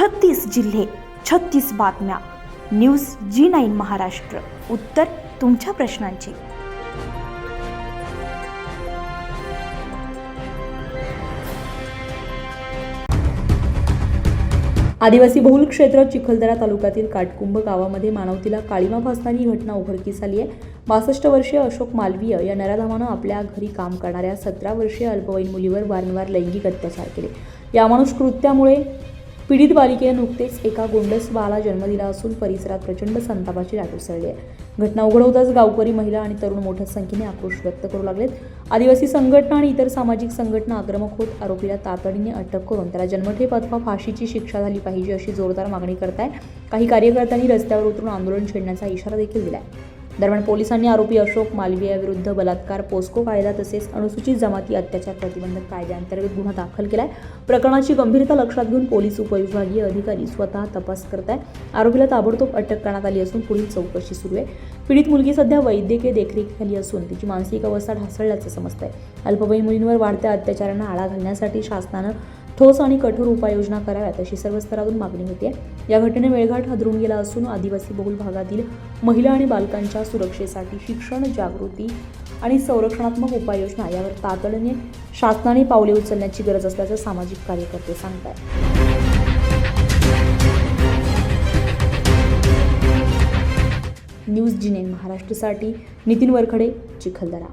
छत्तीस जिल्हे छत्तीस बातम्या. News G nine Maharashtra. उत्तर तुमच्या प्रश्नांची. आदिवासी बहुल क्षेत्र चिखलदरा तालुक्यातील काटकुंभ गावामध्ये मानवतीला काळीमा फासताना ही घटना उघडकीस आली आहे. बासष्ट वर्षीय अशोक मालवीय या नराधामानं आपल्या घरी काम करणाऱ्या सतरा वर्षीय अल्पवयीन मुलीवर वारंवार लैंगिक अत्याचार केले. या माणूस कृत्यामुळे पीडित बालिकेने नुकतेच एका गोंडस बाळाला जन्म दिला असून परिसरात प्रचंड संतापाची लाट उसळली आहे. घटना उघड होताच गावकरी महिला आणि तरुण मोठ्या संख्येने आक्रोश व्यक्त करू लागलेत. आदिवासी संघटना आणि इतर सामाजिक संघटना आक्रमक होत आरोपीला तातडीने अटक करून त्याला जन्मठेप अथवा फाशीची शिक्षा झाली पाहिजे अशी जोरदार मागणी करत आहे काही कार्यकर्त्यांनी रस्त्यावर उतरून आंदोलन छेडण्याचा इशारा देखील दिला आहे दरम्यान पोलिसांनी आरोपी अशोक मालवीय विरुद्ध बलात्कार पोस्को कायदा तसेच अनुसूचित जमाती अत्याचार प्रतिबंधक कायद्याअंतर्गत गुन्हा दाखल केला आहे प्रकरणाची गंभीरता लक्षात घेऊन पोलीस उपविभागीय अधिकारी स्वतः तपास करत आहे आरोपीला ताबडतोब अटक करण्यात आली असून पुढील चौकशी सुरू आहे. पीडित मुलगी सध्या वैद्यकीय देखरेखीखाली असून तिची मानसिक अवस्था ढासळल्याचं समजतंय. अल्पवयीन मुलींवर वाढत्या अत्याचारांना आळा घालण्यासाठी शासनानं ठोस आणि कठोर उपाययोजना कराव्यात अशी सर्व स्तरातून मागणी होते या घटनेने मेळघाट हदरून गेला असून आदिवासी बहुल भागातील महिला आणि बालकांच्या सुरक्षेसाठी शिक्षण जागृती आणि संरक्षणात्मक उपाययोजना यावर तातडीने शासनाने पावले उचलण्याची गरज असल्याचं सामाजिक कार्यकर्ते सांगतात न्यूज जिनेन महाराष्ट्रासाठी नितीन वरखडे चिखलदरा.